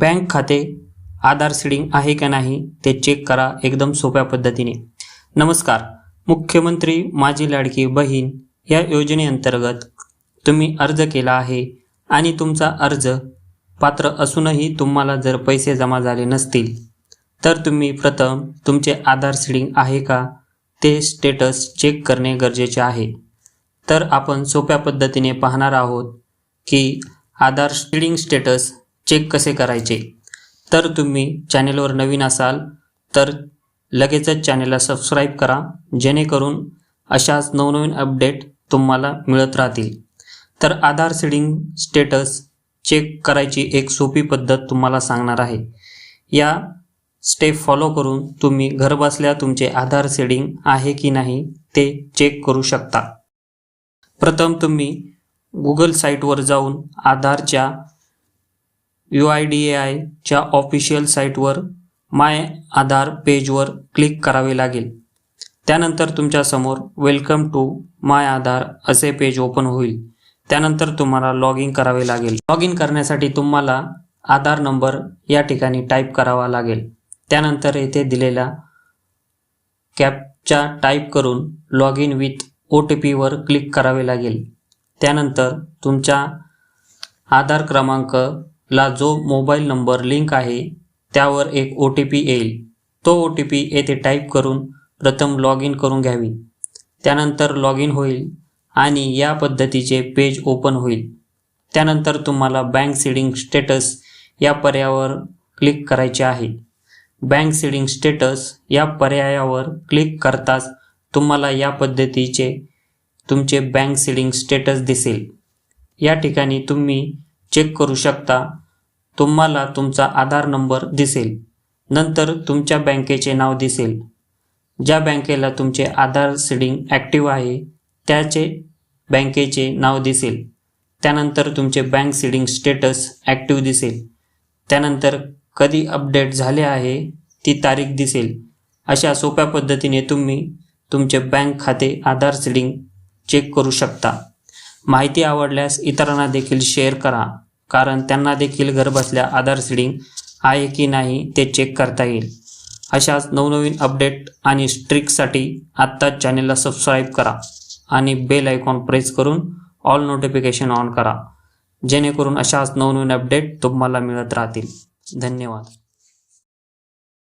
Bank खाते आधार seeding आहे का नाही ते चेक करा एकदम सोप्या पद्धतीने. नमस्कार मुख्यमंत्री माझी लाडकी बहीण या योजनेअंतर्गत तुम्ही अर्ज केला आहे आणि तुमचा अर्ज पात्र असूनही तुम्हाला जर पैसे जमा झाले नसतील तर तुम्ही प्रथम तुमचे आधार सीडिंग आहे का ते स्टेटस चेक करणे गरजेचे आहे. तर आपण सोप्या पद्धतीने पाहणार आहोत की आधार सीडिंग स्टेटस चेक कसे करायचे? तर तुम्ही चॅनेलवर नवीन असाल तर लगेचच चॅनेलला सबस्क्राईब करा जेणेकरून अशाच नवनवीन अपडेट तुम्हाला मिळत राहतील. तर आधार सीडिंग स्टेटस चेक करायची एक सोपी पद्धत तुम्हाला सांगणार आहे. या स्टेप फॉलो करून तुम्ही घरबसल्या तुमचे आधार सीडिंग आहे की नाही ते चेक करू शकता. प्रथम तुम्ही गुगल साईटवर जाऊन आधारच्या यू आय डी ए आयच्या ऑफिशियल साईटवर माय आधार पेजवर क्लिक करावे लागेल. त्यानंतर तुमच्यासमोर वेलकम टू माय आधार असे पेज ओपन होईल. त्यानंतर तुम्हाला लॉग इन करावे लागेल. लॉग इन करण्यासाठी तुम्हाला आधार नंबर या ठिकाणी टाईप करावा लागेल. त्यानंतर येथे दिलेला कॅपच्या टाईप करून log in with O T पीवर क्लिक करावे लागेल. त्यानंतर तुमच्या आधार क्रमांक ला जो मोबाईल नंबर लिंक आहे त्यावर एक ओ टी पी येईल. तो ओ टी पी येथे टाईप करून प्रथम लॉग इन करून घ्यावी. त्यानंतर लॉग इन होईल आणि या पद्धतीचे पेज ओपन होईल. त्यानंतर तुम्हाला बँक सीडिंग स्टेटस या पर्यायावर क्लिक करायचे आहे. बँक सीडिंग स्टेटस या पर्यायावर क्लिक करताच तुम्हाला या पद्धतीचे तुमचे बँक सीडिंग स्टेटस दिसेल. या ठिकाणी तुम्ही चेक करू शकता. तुम्हाला तुमचा आधार नंबर दिसेल. नंतर तुमच्या बँकेचे नाव दिसेल. ज्या बँकेला तुमचे आधार सीडिंग ॲक्टिव्ह आहे त्याचे बँकेचे नाव दिसेल. त्यानंतर तुमचे बँक सीडिंग स्टेटस ॲक्टिव्ह दिसेल. त्यानंतर कधी अपडेट झाले आहे ती तारीख दिसेल. अशा सोप्या पद्धतीने तुम्ही तुमचे बँक खाते आधार सीडिंग चेक करू शकता. माहिती आवडल्यास इतरांना देखील शेअर करा. कारण त्यांना देखील घरबसल्या आधार सीडिंग आहे की नाही ते चेक करता येईल. अशाच नवनवीन अपडेट आणि स्ट्रिकसाठी आत्ताच चॅनेलला सबस्क्राईब करा आणि बेल आयकॉन प्रेस करून ऑल नोटिफिकेशन ऑन करा. जेणेकरून अशाच नवनवीन अपडेट तुम्हाला मिळत राहतील. धन्यवाद.